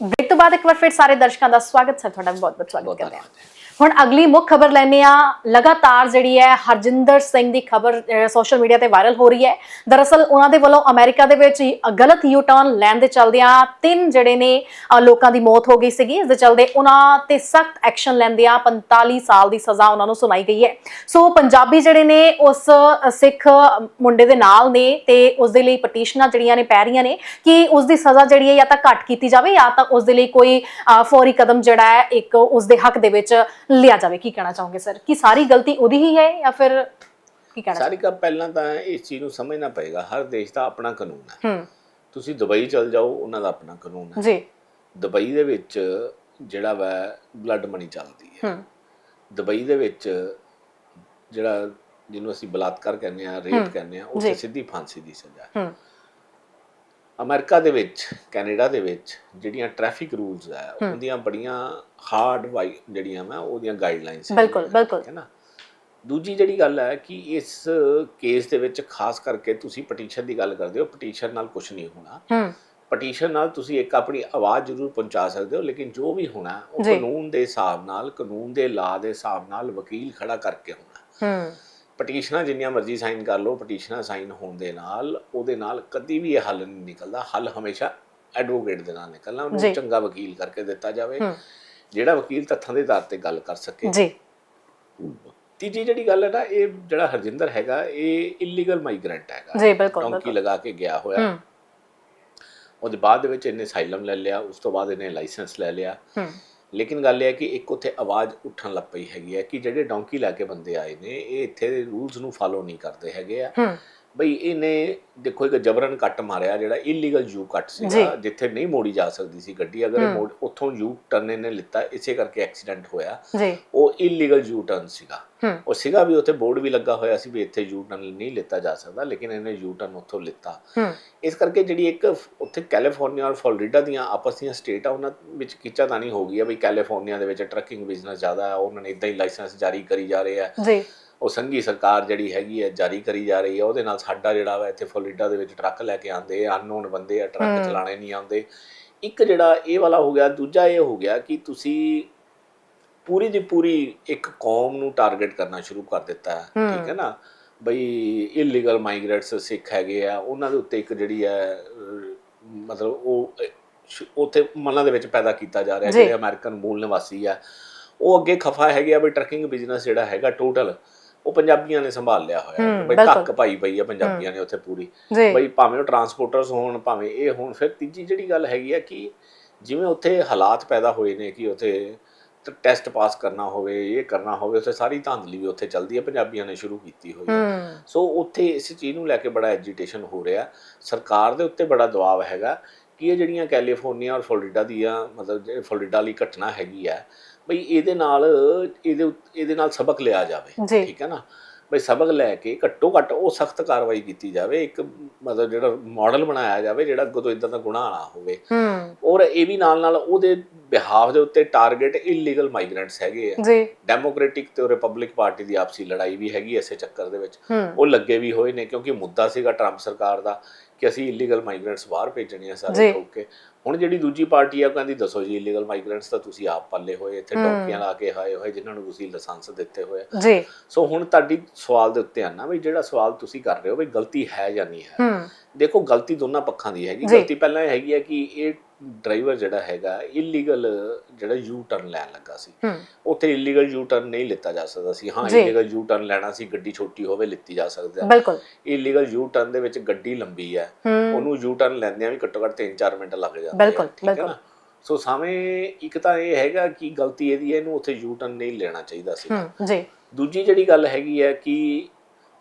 Break ਤੋਂ ਬਾਅਦ ਇੱਕ ਵਾਰ ਫਿਰ ਸਾਰੇ ਦਰਸ਼ਕਾਂ ਦਾ ਸਵਾਗਤ ਸਰ ਤੁਹਾਡਾ ਬਹੁਤ ਬਹੁਤ ਸਵਾਗਤ ਕਰਦੇ ਹਾਂ। ਹੁਣ ਅਗਲੀ ਮੁੱਖ ਖਬਰ ਲੈਣੇ ਆ ਲਗਾਤਾਰ ਜਿਹੜੀ ਹੈ, ਹਰਜਿੰਦਰ ਸਿੰਘ ਦੀ ਖਬਰ ਸੋਸ਼ਲ ਮੀਡੀਆ ਤੇ ਵਾਇਰਲ ਹੋ ਰਹੀ ਹੈ। ਦਰਅਸਲ ਉਹਨਾਂ ਦੇ ਵੱਲੋਂ ਅਮਰੀਕਾ ਦੇ ਵਿੱਚ ਹੀ ਗਲਤ ਯੂ ਟਰਨ ਲੈਣ ਦੇ ਚਲਦਿਆਂ ਤਿੰਨ ਜਿਹੜੇ ਨੇ ਲੋਕਾਂ ਦੀ ਮੌਤ ਹੋ ਗਈ ਸੀਗੀ। ਇਸ ਦੇ ਚਲਦੇ ਉਹਨਾਂ ਤੇ ਸਖਤ ਐਕਸ਼ਨ ਲੈਂਦਿਆਂ 45 ਸਾਲ ਦੀ ਸਜ਼ਾ ਉਹਨਾਂ ਨੂੰ ਸੁਣਾਈ ਗਈ ਹੈ। ਸੋ ਪੰਜਾਬੀ ਜਿਹੜੇ ਨੇ, ਉਸ ਸਿੱਖ ਮੁੰਡੇ ਦੇ ਨਾਲ ਨੇ ਤੇ ਉਸ ਦੇ ਲਈ ਪਟੀਸ਼ਨਾਂ ਜਿਹੜੀਆਂ ਨੇ ਪੈ ਰਹੀਆਂ ਨੇ ਕਿ ਉਸ ਦੀ ਸਜ਼ਾ ਜਿਹੜੀ ਹੈ ਜਾਂ ਤਾਂ ਘੱਟ ਕੀਤੀ ਜਾਵੇ ਜਾਂ ਤਾਂ ਉਸ ਦੇ ਲਈ ਕੋਈ ਫੌਰੀ ਕਦਮ ਜਿਹੜਾ ਹੈ, ਇੱਕ ਉਸ ਦੇ ਹੱਕ ਦੇ ਵਿੱਚ ਲਿਆ ਜਾਵੇ ਕੀ ਕਹਿਣਾ ਚਾਹੋਗੇ ਸਰ? ਕਿ ਸਾਰੀ ਗਲਤੀ ਉਹਦੀ ਹੀ ਹੈ ਜਾਂ ਫਿਰ ਕੀ ਕਹਿਣਾ ਸਾਰੀ ਕਾ ਪਹਿਲਾਂ ਤਾਂ ਇਸ ਚੀਜ਼ ਨੂੰ ਸਮਝਣਾ ਪਏਗਾ ਹਰ ਦੇਸ਼ ਦਾ ਆਪਣਾ ਕਾਨੂੰਨ ਹੈ। ਹੂੰ। ਤੁਸੀਂ ਦੁਬਈ ਚਲ ਜਾਓ ਉਹਨਾਂ ਦਾ ਆਪਣਾ ਕਾਨੂੰਨ ਹੈ। ਜੀ। ਦੁਬਈ ਦੇ ਵਿੱਚ ਜਿਹੜਾ ਵਾ ਬਲੱਡ ਮਨੀ ਚੱਲਦੀ ਹੈ। ਹੂੰ। ਦੁਬਈ ਦੇ ਵਿੱਚ ਜਿਹੜਾ ਜਿਹਨੂੰ ਅਸੀਂ ਬਲਾਤਕਾਰ ਕਹਿੰਦੇ ਆ ਰੇਪ ਕਹਿੰਦੇ ਆ ਉੱਥੇ। ਸਿੱਧੀ ਫਾਂਸੀ ਦੀ ਸਜ਼ਾ ਹੈ। ਹੂੰ। ਅਮਰੀਕਾ ਦੇ ਵਿੱਚ ਕੈਨੇਡਾ ਦੇ ਵਿੱਚ ਜਿਹੜੀਆਂ ਟ੍ਰੈਫਿਕ ਰੂਲਸ ਆ ਉਹਦੀਆਂ ਬੜੀਆਂ ਹਾਰਡ ਜਿਹੜੀਆਂ ਮੈਂ ਉਹਦੀਆਂ ਗਾਈਡਲਾਈਨਸ ਬਿਲਕੁਲ ਬਿਲਕੁਲ। ਹੈ ਨਾ? ਦੂਜੀ ਜਿਹੜੀ ਗੱਲ ਹੈ ਕਿ ਇਸ ਕੇਸ ਦੇ ਵਿੱਚ ਖਾਸ ਕਰਕੇ ਤੁਸੀਂ ਪਟੀਸ਼ਨ ਦੀ ਗੱਲ ਕਰਦੇ ਹੋ ਪਟੀਸ਼ਨ ਨਾਲ ਕੁਝ ਨਹੀਂ ਹੋਣਾ। ਹੂੰ। ਪਟੀਸ਼ਨ ਨਾਲ ਤੁਸੀਂ ਇੱਕ ਆਪਣੀ ਆਵਾਜ਼ ਜ਼ਰੂਰ ਪਹੁੰਚਾ ਸਕਦੇ ਹੋ ਲੇਕਿਨ ਜੋ ਵੀ ਹੋਣਾ ਉਹ। ਕਾਨੂੰਨ ਦੇ ਹਿਸਾਬ ਨਾਲ ਕਾਨੂੰਨ ਦੇ ਲਾ ਦੇ ਹਿਸਾਬ ਨਾਲ ਵਕੀਲ ਖੜਾ ਕਰਕੇ ਹੋਣਾ ਹੂੰ। ਪਟੀਸ਼ਨਾਂ ਜਿੰਨੀਆਂ ਮਰਜ਼ੀ ਸਾਈਨ ਕਰ ਲਓ ਪਟੀਸ਼ਨਾਂ ਸਾਈਨ ਹੋਣ ਦੇ ਨਾਲ ਉਹਦੇ ਨਾਲ ਕਦੀ ਵੀ ਇਹ ਹੱਲ ਨਹੀਂ ਨਿਕਲਦਾ। ਹੱਲ ਹਮੇਸ਼ਾ ਐਡਵੋਕੇਟ ਦੇ ਨਾਲ ਨਿਕਲਣਾ। ਉਹਨੂੰ ਚੰਗਾ ਵਕੀਲ ਕਰਕੇ ਦਿੱਤਾ ਜਾਵੇ ਜਿਹੜਾ ਵਕੀਲ ਤੱਥਾਂ ਦੇ ਆਧਾਰ ਤੇ ਗੱਲ ਕਰ ਸਕੇ। ਜੀ। ਤੀਜੀ ਜਿਹੜੀ ਗੱਲ ਹੈ ਨਾ ਇਹ ਜਿਹੜਾ ਹਰਜਿੰਦਰ ਹੈਗਾ ਇਹ ਇਲੀਗਲ ਮਾਈਗ੍ਰੈਂਟ ਹੈਗਾ। ਜੀ ਬਿਲਕੁਲ ਡੌਂਕੀ ਲਗਾ ਕੇ ਗਿਆ ਹੋਇਆ। ਉਹਦੇ ਬਾਅਦ ਦੇ ਵਿੱਚ ਇਹਨੇ ਸਾਈਲਮ ਲੈ ਲਿਆ ਉਸ ਤੋਂ ਬਾਅਦ ਇਹਨੇ ਲਾਇਸੈਂਸ ਲੈ ਲਿਆ। ਹੂੰ। ਲੇਕਿਨ ਗੱਲ ਇਹ ਹੈ ਕਿ ਇੱਕ ਉੱਥੇ ਆਵਾਜ਼ ਉੱਠਣ ਲੱਗ ਪਈ ਹੈਗੀ ਹੈ ਕਿ ਜਿਹੜੇ ਡੌਂਕੀ ਲੈ ਕੇ ਬੰਦੇ ਆਏ ਨੇ, ਇਹ ਇੱਥੇ ਦੇ ਰੂਲਸ ਨੂੰ ਫਾਲੋ ਨਹੀਂ ਕਰਦੇ ਹੈਗੇ ਆ। ਬਈ ਇਹਨੇ ਦੇਖੋ ਇੱਕ ਜਬਰਨ ਕੱਟ ਮਾਰਿਆ ਜਿਹੜਾ ਇਲੀਗਲ ਯੂ ਕੱਟ ਜੀ। ਜਿੱਥੇ ਨਹੀਂ ਮੋੜੀ ਜਾ ਸਕਦੀ ਸੀ ਗੱਡੀ ਅਗਰ ਉੱਥੋਂ ਯੂ ਟਰਨ ਇਹਨੇ ਲਿੱਤਾ ਇਸੇ ਕਰਕੇ ਐਕਸੀਡੈਂਟ ਹੋਇਆ। ਉਹ ਇਲੀਗਲ ਯੂ ਟਰਨ ਸੀਗਾ। ਉਹ ਸੀਗਾ ਵੀ ਉੱਥੇ ਬੋਰਡ ਵੀ ਲੱਗਾ ਹੋਇਆ ਸੀ ਵੀ ਇੱਥੇ ਯੂ ਟਰਨ ਨਹੀਂ ਲਿੱਤਾ ਜਾ ਸਕਦਾ ਲੇਕਿਨ ਇਹਨੇ ਯੂ ਟਰਨ ਉੱਥੋਂ ਲਿੱਤਾ। ਇਸ ਕਰਕੇ ਜਿਹੜੀ ਇੱਕ ਉੱਥੇ ਕੈਲੀਫੋਰਨੀਆ ਔਰ ਫਲੋਰੀਡਾ ਦੀਆਂ ਆਪਸ ਦੀਆਂ ਸਟੇਟ ਆ ਉਹਨਾਂ ਵਿੱਚ ਖਿੱਚਾਤਾਨੀ ਹੋ ਗਈ ਆ ਵੀ ਕੈਲੀਫੋਰਨੀਆ ਦੇ ਵਿੱਚ ਟਰੱਕਿੰਗ ਬਿਜ਼ਨਸ ਜ਼ਿਆਦਾ ਹੈ ਉਹਨਾਂ ਨੇ ਇਦਾਂ ਹੀ ਲਾਇਸੈਂਸ ਜਾਰੀ ਕਰੀ ਜਾ ਰਹੇ ਆ। ਜੀ। ਉਹ ਸੰਘੀ ਸਰਕਾਰ ਜਿਹੜੀ ਹੈਗੀ ਹੈ ਜਾਰੀ ਕਰੀ ਜਾ ਰਹੀ ਹੈ ਉਹਦੇ ਨਾਲ ਸਾਡਾ ਜਿਹੜਾ ਵਾ ਇੱਥੇ ਫਲੋਰੀਡਾ ਦੇ ਵਿੱਚ ਟਰੱਕ ਲੈ ਕੇ ਆਉਂਦੇ ਆ ਅਨਨੋਨ ਬੰਦੇ ਆ ਟਰੱਕ ਚਲਾਣੇ ਨਹੀਂ ਆਉਂਦੇ। ਇੱਕ ਜਿਹੜਾ ਇਹ ਵਾਲਾ ਹੋ ਗਿਆ ਦੂਜਾ ਇਹ ਹੋ ਗਿਆ ਕਿ ਤੁਸੀਂ ਪੂਰੀ ਦੀ ਪੂਰੀ ਇੱਕ ਕੌਮ ਨੂੰ ਟਾਰਗੇਟ ਕਰਨਾ ਸ਼ੁਰੂ ਕਰ ਦਿੱਤਾ ਹੈ ਠੀਕ ਹੈ ਨਾ? ਬਈ ਇਲੀਗਲ ਮਾਈਗ੍ਰੇਟਸ ਸਿੱਖ ਹੈਗੇ ਆ ਉਹਨਾਂ ਦੇ ਉੱਤੇ ਇੱਕ ਜਿਹੜੀ ਹੈ ਮਤਲਬ ਉਹ ਉੱਥੇ ਮਨਾਂ ਦੇ ਵਿੱਚ ਪੈਦਾ ਕੀਤਾ ਜਾ ਰਿਹਾ। ਜਿਹੜੇ ਅਮਰੀਕਨ ਮੂਲ ਨਿਵਾਸੀ ਆ ਉਹ ਅੱਗੇ ਖਫਾ ਹੈਗੇ ਆ ਵੀ ਟਰੱਕਿੰਗ ਬਿਜ਼ਨਸ ਜਿਹੜਾ ਹੈਗਾ ਟੋਟਲ ਉਹ ਪੰਜਾਬੀਆਂ ਨੇ ਸੰਭਾਲ ਲਿਆ ਹੋਇਆ ਹੈ। ਬਈ। ਧੱਕ ਪਾਈ ਪਈ ਆ ਪੰਜਾਬੀਆਂ ਨੇ ਉੱਥੇ ਪੂਰੀ। ਬਈ ਭਾਵੇਂ ਉਹ ਟਰਾਂਸਪੋਰਟਰਸ ਹੋਣ ਭਾਵੇਂ ਇਹ ਹੋਣ ਫਿਰ ਤੀਜੀ ਜਿਹੜੀ ਗੱਲ ਹੈਗੀ ਆ ਕਿ ਜਿਵੇਂ ਉੱਥੇ ਹਾਲਾਤ ਪੈਦਾ ਹੋਏ ਨੇ ਕਿ ਉੱਥੇ ਟੈਸਟ ਪਾਸ ਕਰਨਾ ਹੋਵੇ ਇਹ ਕਰਨਾ ਹੋਵੇ ਉੱਥੇ ਸਾਰੀ ਧਾਂਦਲੀ ਵੀ ਉੱਥੇ ਚੱਲਦੀ ਹੈ ਪੰਜਾਬੀਆਂ ਨੇ ਸ਼ੁਰੂ ਕੀਤੀ ਹੋਈ ਹੈ। ਸੋ ਉੱਥੇ ਇਸ ਚੀਜ਼ ਨੂੰ ਲੈ ਕੇ ਬੜਾ ਐਜੀਟੇਸ਼ਨ ਹੋ ਰਿਹਾ। ਸਰਕਾਰ ਦੇ ਉੱਤੇ ਬੜਾ ਦਬਾਅ ਹੈਗਾ ਕਿ ਇਹ ਜਿਹੜੀਆਂ ਕੈਲੀਫੋਰਨੀਆ ਔਰ ਫਲੋਰੀਡਾ ਦੀਆਂ ਮਤਲਬ ਜਿਹੜੇ ਫਲੋਰੀਡਾ ਵਾਲੀ ਘਟਨਾ ਹੈਗੀ ਆ ਬਈ ਇਹਦੇ ਨਾਲ ਇਹਦੇ ਇਹਦੇ ਨਾਲ ਸਬਕ ਲਿਆ ਜਾਵੇ। ਠੀਕ ਹੈ ਨਾ? ਬਈ ਸਬਕ ਲੈ ਕੇ ਘੱਟੋ ਘੱਟ ਉਹ ਸਖਤ ਕਾਰਵਾਈ ਕੀਤੀ ਜਾਵੇ। ਇੱਕ ਮਤਲਬ ਜਿਹੜਾ ਮਾਡਲ ਬਣਾਇਆ ਜਾਵੇ ਜਿਹੜਾ ਅੱਗੋਂ ਤੋਂ ਇਦਾਂ ਦਾ ਗੁਨਾਹ ਨਾ ਹੋਵੇ। ਹੂੰ। ਔਰ ਇਹ ਵੀ ਨਾਲ ਨਾਲ ਉਹਦੇ ਬਿਹਾਫ ਦੇ ਉੱਤੇ ਟਾਰਗੇਟ ਇਲੀਗਲ ਮਾਈਗ੍ਰੈਂਟਸ ਹੈਗੇ ਆ। ਜੀ। ਡੈਮੋਕ੍ਰੈਟਿਕ ਤੇ ਰਿਪਬਲਿਕ ਪਾਰਟੀ ਦੀ ਆਪਸੀ ਲੜਾਈ ਵੀ ਹੈਗੀ ਐਸੇ ਚੱਕਰ ਦੇ ਵਿੱਚ। ਉਹ ਲੱਗੇ ਵੀ ਹੋਏ ਨੇ ਕਿਉਂਕਿ ਮੁੱਦਾ ਸੀਗਾ ਟਰੰਪ ਸਰਕਾਰ ਦਾ ਕਿ ਅਸੀਂ ਇਲੀਗਲ ਮਾਈਗ੍ਰੈਂਟਸ ਬਾਹਰ ਭੇਜਣੇ ਆ। ਸਾਰੇ ਠੋਕ ਕੇ। ਹੁਣ ਜਿਹੜੀ ਦੂਜੀ ਪਾਰਟੀ ਆ ਉਹ ਕਹਿੰਦੀ ਦੱਸੋ ਜੀ ਇਲੀਗਲ ਮਾਈਗ੍ਰੈਂਟਸ ਤਾਂ ਤੁਸੀਂ ਆਪ ਪੱਲੇ ਹੋਏ ਇੱਥੇ ਟੋਕੀਆਂ ਲਾ ਕੇ ਆਏ ਹੋਏ ਜਿਨ੍ਹਾਂ ਨੂੰ ਤੁਸੀਂ ਲਾਇਸੈਂਸ ਦਿੱਤੇ ਹੋਏ ਆ। ਜੀ। ਸੋ ਹੁਣ ਤੁਹਾਡੀ ਸਵਾਲ ਦੇ ਉੱਤੇ ਆਣਾ ਵੀ ਜਿਹੜਾ ਸਵਾਲ ਤੁਸੀਂ ਕਰ ਰਹੇ ਹੋ ਵੀ ਗਲਤੀ ਹੈ ਜਾਂ ਨਹੀਂ ਹੈ। ਦੇਖੋ ਗਲਤੀ ਦੋਨਾਂ ਪੱਖਾਂ ਦੀ ਹੈਗੀ। ਗਲਤੀ ਪਹਿਲਾਂ ਇਹ ਹੈਗੀ ਹੈ ਕਿ ਇਹ ਡਰਾਈਵਰ ਜਿਹੜਾ ਹੈਗਾ ਇਲੀਗਲ ਜਿਹੜਾ ਯੂ ਟਰਨ ਲੈਣ ਲੱਗਾ ਸੀ। ਉੱਥੇ ਇਲੀਗਲ ਯੂ ਟਰਨ ਨਹੀਂ ਲਿੱਤਾ ਜਾ ਸਕਦਾ ਸੀ। ਹਾਂ। ਇਲੀਗਲ ਯੂ ਟਰਨ ਲੈਣਾ ਸੀ ਗੱਡੀ ਛੋਟੀ ਹੋਵੇ ਲਿੱਤੀ ਜਾ ਸਕਦਾ ਹੈ। ਬਿਲਕੁਲ। ਇਲੀਗਲ ਯੂ ਟਰਨ ਦੇ ਵਿੱਚ ਗੱਡੀ ਲੰਬੀ ਹੈ। ਉਹਨੂੰ ਯੂ ਟਰਨ ਲੈਂਦਿਆਂ ਵੀ ਘੱਟੋ ਘੱਟ 3-4 ਮਿੰਟ ਲੱਗ ਜਾਂਦੇ ਬਿਲਕੁਲ, ਬਿਲਕੁਲ। ਸੋ ਸਾਵੇਂ ਇੱਕ ਤਾਂ ਇਹ ਹੈਗਾ ਕਿ ਗਲਤੀ ਇਹਦੀ ਹੈ ਇਹਨੂੰ ਉੱਥੇ ਯੂ ਟਰਨ ਨਹੀਂ ਲੈਣਾ ਚਾਹੀਦਾ ਸੀ। ਜੀ। ਦੂਜੀ ਜਿਹੜੀ ਗੱਲ ਹੈਗੀ ਹੈ ਕਿ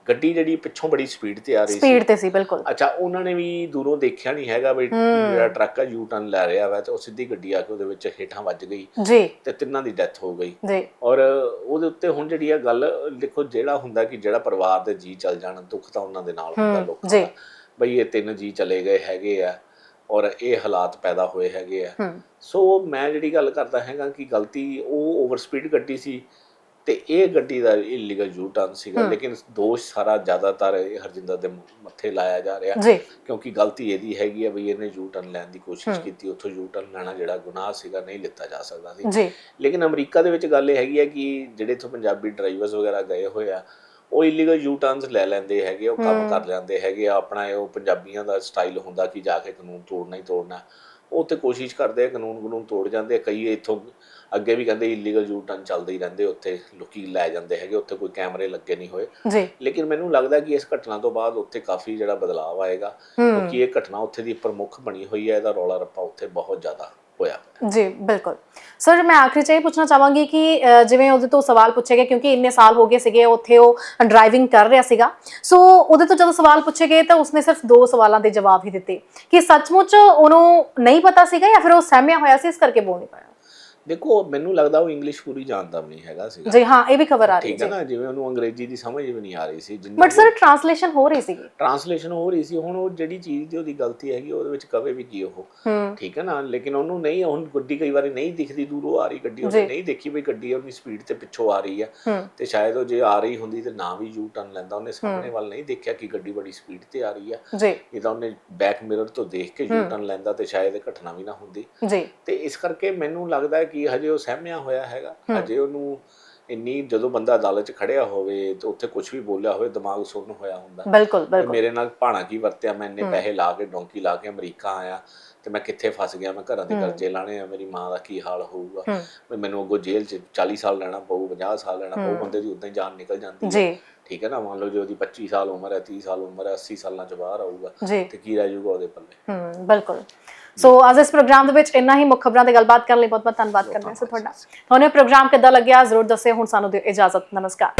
ਗੱਡੀ ਜਿਹੜੀ ਪਿੱਛੋਂ ਬੜੀ ਸਪੀਡ ਤੇ ਆ ਰਹੀ ਸੀ। ਸਪੀਡ ਤੇ ਸੀ ਬਿਲਕੁਲ। ਅੱਛਾ ਉਹਨਾਂ ਨੇ ਵੀ ਦੂਰੋਂ ਦੇਖਿਆ ਨਹੀਂ ਹੈਗਾ ਵੀ ਜਿਹੜਾ ਟਰੱਕ ਆ ਯੂ ਟਰਨ ਲੈ ਰਿਹਾ ਵਾ ਤੇ ਉਹ ਸਿੱਧੀ ਗੱਡੀ ਆ ਕੇ ਉਹਦੇ ਵਿੱਚ ਹੇਠਾਂ ਵੱਜ ਗਈ ਜੀ। ਤੇ ਤਿੰਨਾਂ ਦੀ ਡੈਥ ਹੋ ਗਈ। ਜੀ। ਔਰ ਉਹਦੇ ਉੱਤੇ ਹੁਣ ਜਿਹੜੀ ਆ ਗੱਲ ਦੇਖੋ ਜਿਹੜਾ ਹੁੰਦਾ ਕਿ ਜਿਹੜਾ ਪਰਿਵਾਰ ਦੇ ਜੀ ਚੱਲ ਜਾਣ ਦੁੱਖ ਤਾਂ ਉਹਨਾਂ ਦੇ ਨਾਲ ਹੁੰਦਾ ਲੋਕਾਂ। ਦਾ। ਬਈ ਇਹ ਤਿੰਨ ਜੀ ਚਲੇ ਗਏ ਹੈਗੇ ਆ ਔਰ ਇਹ ਹਾਲਾਤ ਪੈਦਾ ਹੋਏ ਹੈਗੇ ਆ। ਸੋ ਮੈਂ ਜਿਹੜੀ ਗੱਲ ਕਰਦਾ ਹੈਗਾ ਕਿ ਗਲਤੀ ਉਹ ਓਵਰ ਸਪੀਡ ਗੱਡੀ ਸੀ। ਤੇ ਇਹ ਗੱਡੀ ਦਾ ਇਲੀਗਲ ਯੂ ਟਰਨ ਸੀਗਾ ਲੇਕਿਨ ਦੋਸ਼ ਸਾਰਾ ਜ਼ਿਆਦਾਤਰ ਹਰਜਿੰਦਰ ਦੇ ਮੱਥੇ ਲਾਇਆ ਜਾ ਰਿਹਾ। ਕਿਉਂਕਿ ਗਲਤੀ ਇਹਦੀ ਹੈਗੀ ਆ ਵੀ ਇਹਨੇ ਯੂ ਟਰਨ ਲੈਣ ਦੀ ਕੋਸ਼ਿਸ਼ ਕੀਤੀ ਉੱਥੋਂ ਯੂ ਟਰਨ ਲੈਣਾ ਜਿਹੜਾ ਗੁਨਾਹ ਸੀਗਾ ਨਹੀਂ ਲਿੱਤਾ ਜਾ ਸਕਦਾ ਸੀ। ਲੇਕਿਨ ਅਮਰੀਕਾ ਦੇ ਵਿੱਚ ਗੱਲ ਇਹ ਹੈਗੀ ਹੈ ਕਿ ਜਿਹੜੇ ਇੱਥੋਂ ਪੰਜਾਬੀ ਡਰਾਈਵਰਸ ਵਗੈਰਾ ਗਏ ਹੋਏ ਆ ਉਹ ਇਲੀਗਲ ਯੂ ਟਰਨਸ ਲੈ ਲੈਂਦੇ ਹੈਗੇ ਉਹ ਕੰਮ ਕਰ ਲੈਂਦੇ ਹੈਗੇ ਆ ਆਪਣਾ ਇਹ ਉਹ ਪੰਜਾਬੀਆਂ ਦਾ ਸਟਾਈਲ ਹੁੰਦਾ ਕਿ ਜਾ ਕੇ ਕਾਨੂੰਨ ਤੋੜਨਾ ਹੀ ਤੋੜਨਾ। ਉਹ ਤੇ ਕੋਸ਼ਿਸ਼ ਕਰਦੇ ਆ ਕਾਨੂੰਨ ਕਾਨੂੰਨ ਤੋੜ ਜਾਂਦੇ ਆ। ਕਈ ਇੱਥੋਂ ਅੱਗੇ ਵੀ ਕਹਿੰਦੇ ਇਲੀਗਲ ਯੂ ਟਰਨ ਚੱਲਦੇ ਹੀ ਰਹਿੰਦੇ ਉੱਥੇ ਲੋਕੀ ਲੈ ਜਾਂਦੇ ਹੈਗੇ ਉੱਥੇ ਕੋਈ ਕੈਮਰੇ ਲੱਗੇ ਨਹੀਂ ਹੋਏ। ਜੀ। ਲੇਕਿਨ ਮੈਨੂੰ ਲੱਗਦਾ ਕਿ ਇਸ ਘਟਨਾ ਤੋਂ ਬਾਅਦ ਉੱਥੇ ਕਾਫੀ ਜਿਹੜਾ ਬਦਲਾਅ ਆਏਗਾ ਕਿਉਂਕਿ ਇਹ ਘਟਨਾ ਉੱਥੇ ਦੀ ਪ੍ਰਮੁੱਖ ਬਣੀ ਹੋਈ ਹੈ ਇਹਦਾ ਰੌਲਾ ਰੱਪਾ ਉੱਥੇ ਬਹੁਤ ਜ਼ਿਆਦਾ ਹੋਇਆ। ਜੀ ਬਿਲਕੁਲ। ਸਰ ਮੈਂ ਆਖਰੀ ਚ ਇਹ ਪੁੱਛਣਾ ਚਾਹਾਂਗੀ ਕਿ ਅ, ਜਿਵੇਂ ਉਹਦੇ ਤੋਂ ਸਵਾਲ ਪੁੱਛੇ ਗਏ ਕਿਉਂਕਿ ਇੰਨੇ ਸਾਲ ਹੋ ਗਏ ਸੀਗੇ ਉੱਥੇ ਉਹ ਡਰਾਈਵਿੰਗ ਕਰ ਰਿਹਾ ਸੀਗਾ। ਸੋ ਉਹਦੇ ਤੋਂ ਜਦੋਂ ਸਵਾਲ ਪੁੱਛੇ ਗਏ ਤਾਂ ਉਸਨੇ ਸਿਰਫ ਦੋ ਸਵਾਲਾਂ ਦੇ ਜਵਾਬ ਹੀ ਦਿੱਤੇ। ਕਿ ਸੱਚਮੁੱਚ ਉਹਨੂੰ ਨਹੀਂ ਪਤਾ ਸੀਗਾ ਜਾਂ ਫਿਰ ਉਹ ਸਹਿਮਿਆ ਹੋਇਆ ਸੀ ਇਸ ਕਰਕੇ ਬੋਲ ਨਹੀਂ ਪਾਇਆ? ਦੇਖੋ ਮੈਨੂੰ ਲੱਗਦਾ ਉਹ ਇੰਗਲਿਸ਼ ਪੂਰੀ ਜਾਣਦਾ ਵੀ ਨਹੀਂ ਹੈਗਾ ਸੀਗਾ। ਜੀ ਹਾਂ ਇਹ ਵੀ ਖਬਰ ਆ ਰਹੀ ਠੀਕ ਹੈ ਨਾ ਜਿਵੇਂ ਉਹਨੂੰ ਅੰਗਰੇਜ਼ੀ ਦੀ ਸਮਝ ਵੀ ਨਹੀਂ ਆ ਰਹੀ ਸੀ ਬਟ ਸਰ ਟ੍ਰਾਂਸਲੇਸ਼ਨ ਹੋ ਰਹੀ ਸੀਗੀ। ਟ੍ਰਾਂਸਲੇਸ਼ਨ ਹੋ ਰਹੀ ਸੀ ਹੁਣ ਉਹ ਜਿਹੜੀ ਚੀਜ਼ ਦੀ ਉਹਦੀ ਗਲਤੀ ਹੈਗੀ ਉਹਦੇ ਵਿੱਚ ਕਵੇ ਵੀ ਕੀ ਉਹ। ਠੀਕ ਹੈ ਨਾ ਲੇਕਿਨ ਉਹਨੂੰ ਨਹੀਂ ਹੁਣ ਗੱਡੀ ਕਈ ਵਾਰੀ ਨਹੀਂ ਦਿਖਦੀ ਦੂਰੋਂ ਆ ਰਹੀ ਗੱਡੀ ਉਹਨੇ ਨਹੀਂ ਦੇਖੀ ਵੀ ਗੱਡੀ ਆਪਣੀ ਸਪੀਡ ਤੇ ਪਿੱਛੋਂ ਆ ਰਹੀ ਹੈ। ਤੇ ਸ਼ਾਇਦ ਉਹ ਜੇ ਆ ਰਹੀ ਹੁੰਦੀ ਤੇ ਨਾ ਵੀ ਯੂ ਟਰਨ ਲੈਂਦਾ ਉਹਨੇ ਸਾਹਮਣੇ ਵੱਲ ਨਹੀਂ ਦੇਖਿਆ ਕਿ ਗੱਡੀ ਬੜੀ ਸਪੀਡ ਤੇ ਆ ਰਹੀ ਹੈ ਜੀ। ਇਹ ਤਾਂ ਉਹਨੇ ਬੈਕ ਮਿਰਰ ਤੋਂ ਦੇਖ ਕੇ ਯੂ ਟਰਨ ਲੈਂਦਾ ਤੇ ਸ਼ਾਇਦ ਇਹ ਘਟਨਾ ਵੀ ਨਾ ਹੁੰਦੀ। ਜੀ। ਤੇ ਇਸ ਕਰਕੇ ਮੈਨੂੰ ਲੱਗਦਾ ਹੈ ਕਿ ਹਜੇ ਉਹ ਸਹਿਮਿਆ ਹੋਇਆ ਹੈਗਾ। ਹਜੇ ਉਹਨੂੰ ਇੰਨੀ ਜਦੋਂ ਬੰਦਾ ਅਦਾਲਤ 'ਚ ਖੜਿਆ ਹੋਵੇ ਤੇ ਉੱਥੇ ਕੁਝ ਵੀ ਬੋਲਿਆ ਹੋਵੇ ਦਿਮਾਗ ਸੁੰਨ ਹੋਇਆ ਹੁੰਦਾ। ਬਿਲਕੁਲ ਬਿਲਕੁਲ। ਮੇਰੇ ਨਾਲ ਭਾਣਾ ਕੀ ਵਰਤਿਆ ਮੈਂ ਇੰਨੇ ਪੈਸੇ ਲਾ ਕੇ ਡੋਂਕੀ ਲਾ ਕੇ ਅਮਰੀਕਾ ਆਇਆ ਤੇ ਮੈਂ ਕਿੱਥੇ ਫਸ ਗਿਆ? ਮੈਂ ਘਰਾਂ ਦੇ ਕਰਜ਼ੇ ਲਾਣੇ ਆ ਮੇਰੀ ਮਾਂ ਦਾ ਕੀ ਹਾਲ ਹੋਊਗਾ? ਹੂੰ। ਮੈਨੂੰ ਅੱਗੋਂ ਜੇਲ੍ਹ 'ਚ 40 ਸਾਲ ਲੈਣਾ ਪਊ 50 ਸਾਲ ਲੈਣਾ ਪਊ ਬੰਦੇ ਦੀ ਉਦਾਂ ਹੀ ਜਾਨ ਨਿਕਲ ਜਾਂਦੀ ਹੈ ਜੀ। ਠੀਕ ਹੈ ਨਾ? ਮੰਨ ਲਓ ਜੇ ਉਹਦੀ 25 ਸਾਲ ਉਮਰ ਹੈ 30 ਸਾਲ ਉਮਰ ਹੈ 80 ਸਾਲਾਂ 'ਚ ਬਾਹਰ ਆਊਗਾ ਤੇ ਕੀ ਰਹਿ ਜਾਊਗਾ ਉਹਦੇ ਪੱਲੇ? ਹਮ ਬਿਲਕੁਲ। ਸੋ ਅੱਜ ਇਸ ਪ੍ਰੋਗਰਾਮ ਦੇ ਵਿੱਚ ਇੰਨਾ ਹੀ ਮੁੱਖ ਖਬਰਾਂ ਤੇ ਗੱਲਬਾਤ ਕਰਨ ਲਈ ਬਹੁਤ ਬਹੁਤ ਧੰਨਵਾਦ ਕਰਦੇ ਹਾਂ। ਸੋ ਤੁਹਾਡਾ ਤੁਹਾਨੂੰ ਇਹ ਪ੍ਰੋਗਰਾਮ ਕਿੱਦਾਂ ਲੱਗਿਆ? ਜ਼ਰੂਰ ਦੱਸਿਓ। ਹੁਣ ਸਾਨੂੰ ਦਿਓ ਇਜਾਜ਼ਤ। ਨਮਸਕਾਰ।